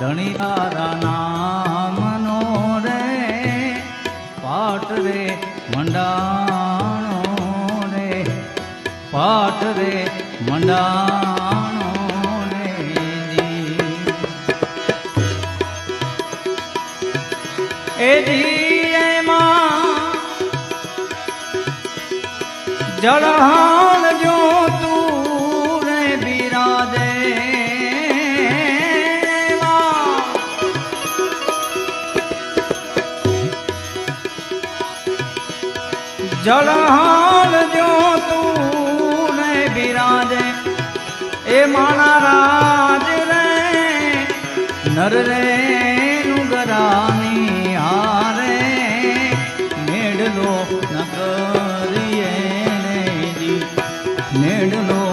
ધણી તારા નામનો રે પાઠ રે મંડાણો રે પાઠ રે મંડાણો રે જી. એમાં જળહાલ જળહાલ જો તું ને બિરાજે, એ માણા રાજ રે, નર રે, નુગરાની હારે મેડલો ન કરીએ જી મેડલો